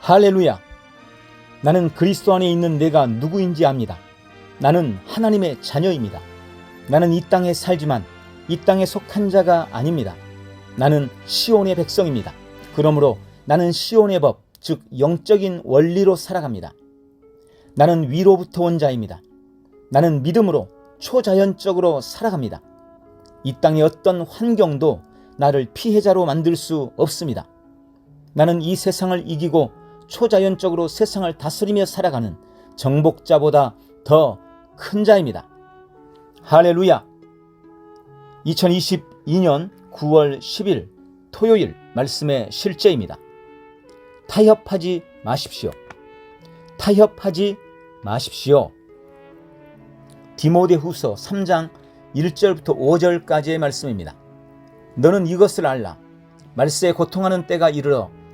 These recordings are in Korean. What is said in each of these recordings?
할렐루야. 나는 그리스도 안에 있는 내가 누구인지 압니다. 나는 하나님의 자녀입니다. 나는 이 땅에 살지만 이 땅에 속한 자가 아닙니다. 나는 시온의 백성입니다. 그러므로 나는 시온의 법, 즉 영적인 원리로 살아갑니다. 나는 위로부터 온 자입니다. 나는 믿음으로 초자연적으로 살아갑니다. 이 땅의 어떤 환경도 나를 피해자로 만들 수 없습니다. 나는 이 세상을 이기고 초자연적으로 세상을 다스리며 살아가는 정복자보다 더 큰 자입니다. 할렐루야! 2022년 9월 10일 토요일 말씀의 실제입니다. 타협하지 마십시오. 타협하지 마십시오. 디모데 후서 3장 1절부터 5절까지의 말씀입니다. 너는 이것을 알라. 말세에 고통하는 때가 이르러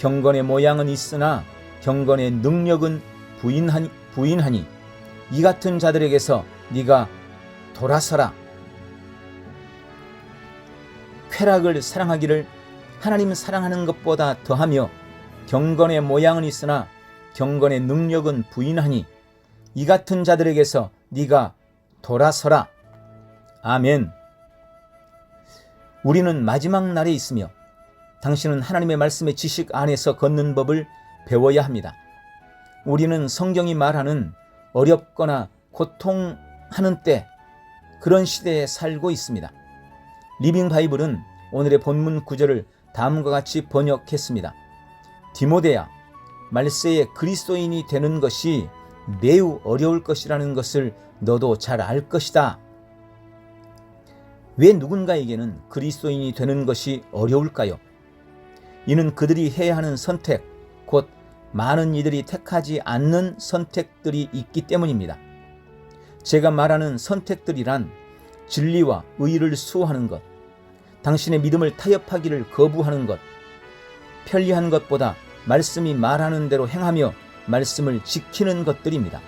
경건의 모양은 있으나 경건의 능력은 부인하니, 부인하니 이 같은 자들에게서 네가 돌아서라. 쾌락을 사랑하기를 하나님 사랑하는 것보다 더하며 경건의 모양은 있으나 경건의 능력은 부인하니 이 같은 자들에게서 네가 돌아서라. 아멘. 우리는 마지막 날에 있으며 당신은 하나님의 말씀의 지식 안에서 걷는 법을 배워야 합니다. 우리는 성경이 말하는 어렵거나 고통하는 때 그런 시대에 살고 있습니다. 리빙 바이블은 오늘의 본문 구절을 다음과 같이 번역했습니다. 디모데야, 말세에 그리스도인이 되는 것이 매우 어려울 것이라는 것을 너도 잘 알 것이다. 왜 누군가에게는 그리스도인이 되는 것이 어려울까요? 이는 그들이 해야 하는 선택, 곧 많은 이들이 택하지 않는 선택들이 있기 때문입니다. 제가 말하는 선택들이란 진리와 의를 수호하는 것, 당신의 믿음을 타협하기를 거부하는 것, 편리한 것보다 말씀이 말하는 대로 행하며 말씀을 지키는 것들입니다.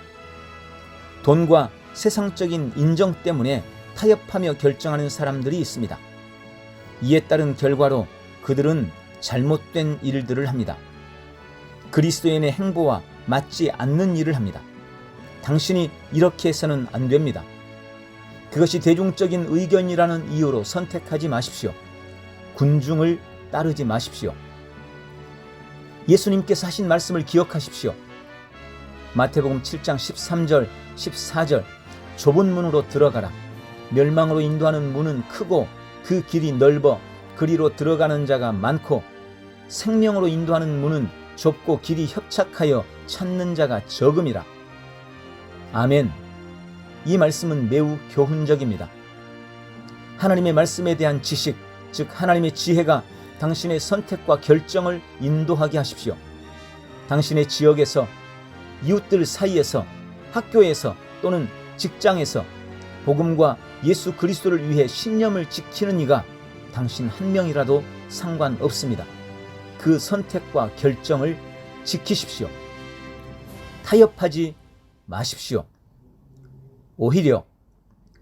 돈과 세상적인 인정 때문에 타협하며 결정하는 사람들이 있습니다. 이에 따른 결과로 그들은 잘못된 일들을 합니다. 그리스도인의 행보와 맞지 않는 일을 합니다. 당신이 이렇게 해서는 안 됩니다. 그것이 대중적인 의견이라는 이유로 선택하지 마십시오. 군중을 따르지 마십시오. 예수님께서 하신 말씀을 기억하십시오. 마태복음 7장 13절, 14절 좁은 문으로 들어가라. 멸망으로 인도하는 문은 크고 그 길이 넓어 그리로 들어가는 자가 많고 생명으로 인도하는 문은 좁고 길이 협착하여 찾는 자가 적음이라. 아멘. 이 말씀은 매우 교훈적입니다. 하나님의 말씀에 대한 지식, 즉 하나님의 지혜가 당신의 선택과 결정을 인도하게 하십시오. 당신의 지역에서 이웃들 사이에서 학교에서 또는 직장에서 복음과 예수 그리스도를 위해 신념을 지키는 이가 당신 한 명이라도 상관없습니다. 그 선택과 결정을 지키십시오. 타협하지 마십시오. 오히려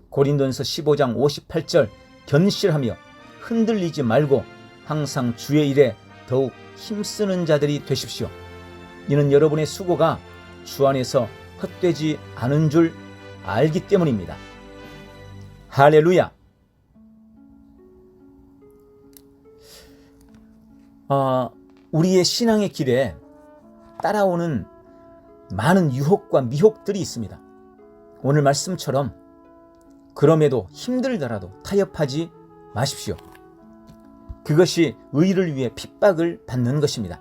고린도전서 15장 58절 견실하며 흔들리지 말고 항상 주의 일에 더욱 힘쓰는 자들이 되십시오. 이는 여러분의 수고가 주 안에서 헛되지 않은 줄 알기 때문입니다. 할렐루야! 어, 우리의 신앙의 길에 따라오는 많은 유혹과 미혹들이 있습니다. 오늘 말씀처럼 그럼에도 힘들더라도 타협하지 마십시오. 그것이 의를 위해 핍박을 받는 것입니다.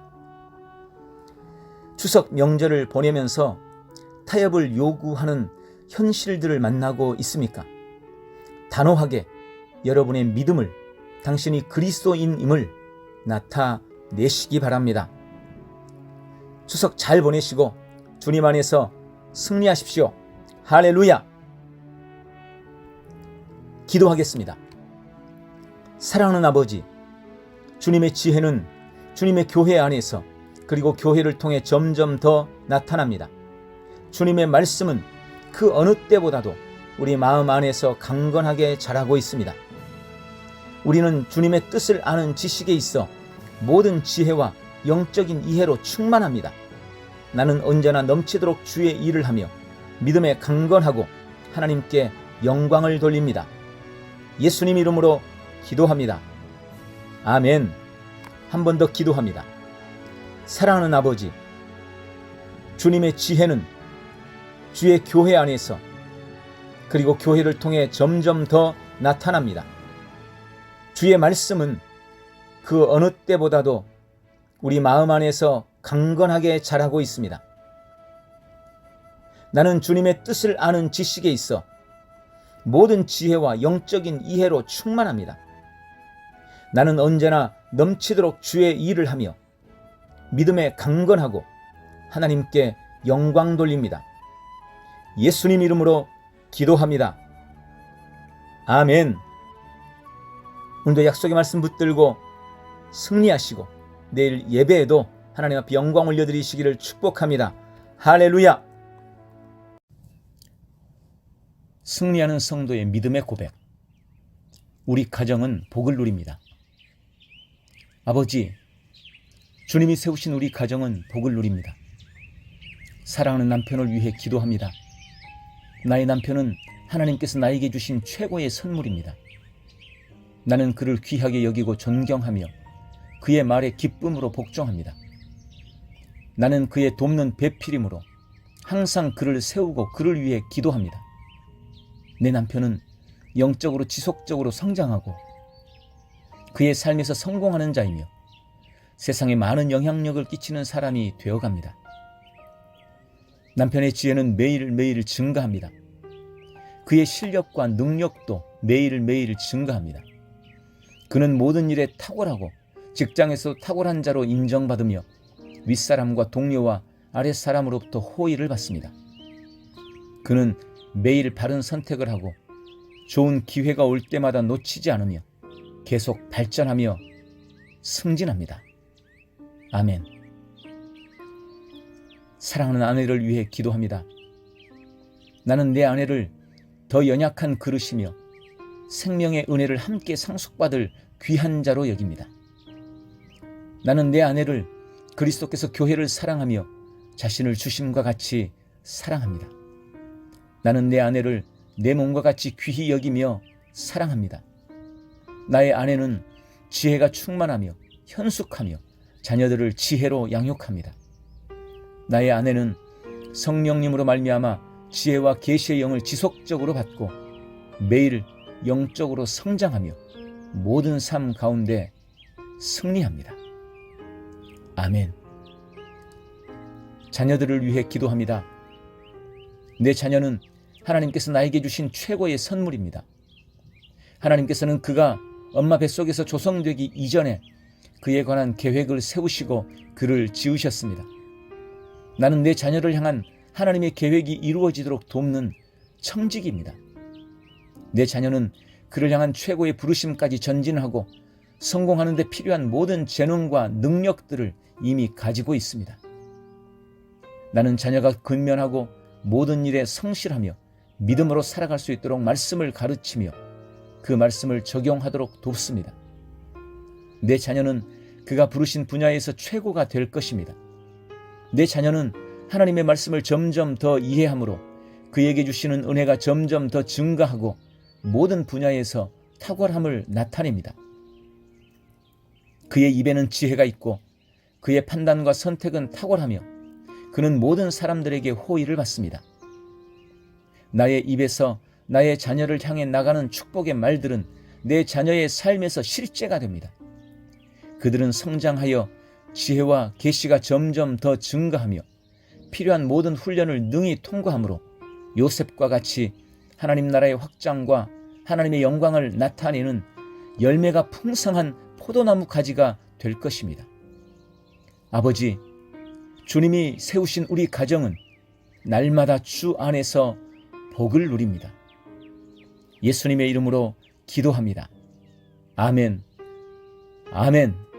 추석 명절을 보내면서 타협을 요구하는 현실들을 만나고 있습니까? 단호하게 여러분의 믿음을 당신이 그리스도인임을 나타내시기 바랍니다. 추석 잘 보내시고 주님 안에서 승리하십시오. 할렐루야! 기도하겠습니다. 사랑하는 아버지, 주님의 지혜는 주님의 교회 안에서 그리고 교회를 통해 점점 더 나타납니다. 주님의 말씀은 그 어느 때보다도 우리 마음 안에서 강건하게 자라고 있습니다. 우리는 주님의 뜻을 아는 지식에 있어 모든 지혜와 영적인 이해로 충만합니다. 나는 언제나 넘치도록 주의 일을 하며 믿음에 강건하고 하나님께 영광을 돌립니다. 예수님 이름으로 기도합니다. 아멘. 한 번 더 기도합니다. 사랑하는 아버지, 주님의 지혜는 주의 교회 안에서 그리고 교회를 통해 점점 더 나타납니다. 주의 말씀은 그 어느 때보다도 우리 마음 안에서 강건하게 자라고 있습니다. 나는 주님의 뜻을 아는 지식에 있어 모든 지혜와 영적인 이해로 충만합니다. 나는 언제나 넘치도록 주의 일을 하며 믿음에 강건하고 하나님께 영광 돌립니다. 예수님 이름으로 기도합니다. 아멘. 오늘도 약속의 말씀 붙들고 승리하시고 내일 예배에도 하나님 앞에 영광 올려드리시기를 축복합니다. 할렐루야! 승리하는 성도의 믿음의 고백. 우리 가정은 복을 누립니다. 아버지, 주님이 세우신 우리 가정은 복을 누립니다. 사랑하는 남편을 위해 기도합니다. 나의 남편은 하나님께서 나에게 주신 최고의 선물입니다. 나는 그를 귀하게 여기고 존경하며 그의 말에 기쁨으로 복종합니다. 나는 그의 돕는 배필임으로 항상 그를 세우고 그를 위해 기도합니다. 내 남편은 영적으로 지속적으로 성장하고 그의 삶에서 성공하는 자이며 세상에 많은 영향력을 끼치는 사람이 되어갑니다. 남편의 지혜는 매일매일 증가합니다. 그의 실력과 능력도 매일매일 증가합니다. 그는 모든 일에 탁월하고 직장에서 탁월한 자로 인정받으며 윗사람과 동료와 아랫사람으로부터 호의를 받습니다. 그는 매일 바른 선택을 하고 좋은 기회가 올 때마다 놓치지 않으며 계속 발전하며 승진합니다. 아멘. 사랑하는 아내를 위해 기도합니다. 나는 내 아내를 더 연약한 그릇이며 생명의 은혜를 함께 상속받을 귀한 자로 여깁니다. 나는 내 아내를 그리스도께서 교회를 사랑하며 자신을 주심과 같이 사랑합니다. 나는 내 아내를 내 몸과 같이 귀히 여기며 사랑합니다. 나의 아내는 지혜가 충만하며 현숙하며 자녀들을 지혜로 양육합니다. 나의 아내는 성령님으로 말미암아 지혜와 계시의 영을 지속적으로 받고 매일 영적으로 성장하며 모든 삶 가운데 승리합니다. 아멘. 자녀들을 위해 기도합니다. 내 자녀는 하나님께서 나에게 주신 최고의 선물입니다. 하나님께서는 그가 엄마 뱃속에서 조성되기 이전에 그에 관한 계획을 세우시고 그를 지으셨습니다. 나는 내 자녀를 향한 하나님의 계획이 이루어지도록 돕는 청직입니다. 내 자녀는 그를 향한 최고의 부르심까지 전진하고 성공하는 데 필요한 모든 재능과 능력들을 이미 가지고 있습니다. 나는 자녀가 근면하고 모든 일에 성실하며 믿음으로 살아갈 수 있도록 말씀을 가르치며 그 말씀을 적용하도록 돕습니다. 내 자녀는 그가 부르신 분야에서 최고가 될 것입니다. 내 자녀는 하나님의 말씀을 점점 더 이해함으로 그에게 주시는 은혜가 점점 더 증가하고 모든 분야에서 탁월함을 나타냅니다. 그의 입에는 지혜가 있고 그의 판단과 선택은 탁월하며 그는 모든 사람들에게 호의를 받습니다. 나의 입에서 나의 자녀를 향해 나가는 축복의 말들은 내 자녀의 삶에서 실제가 됩니다. 그들은 성장하여 지혜와 계시가 점점 더 증가하며 필요한 모든 훈련을 능히 통과하므로 요셉과 같이 하나님 나라의 확장과 하나님의 영광을 나타내는 열매가 풍성한 포도나무 가지가 될 것입니다. 아버지, 주님이 세우신 우리 가정은 날마다 주 안에서 복을 누립니다. 예수님의 이름으로 기도합니다. 아멘. 아멘.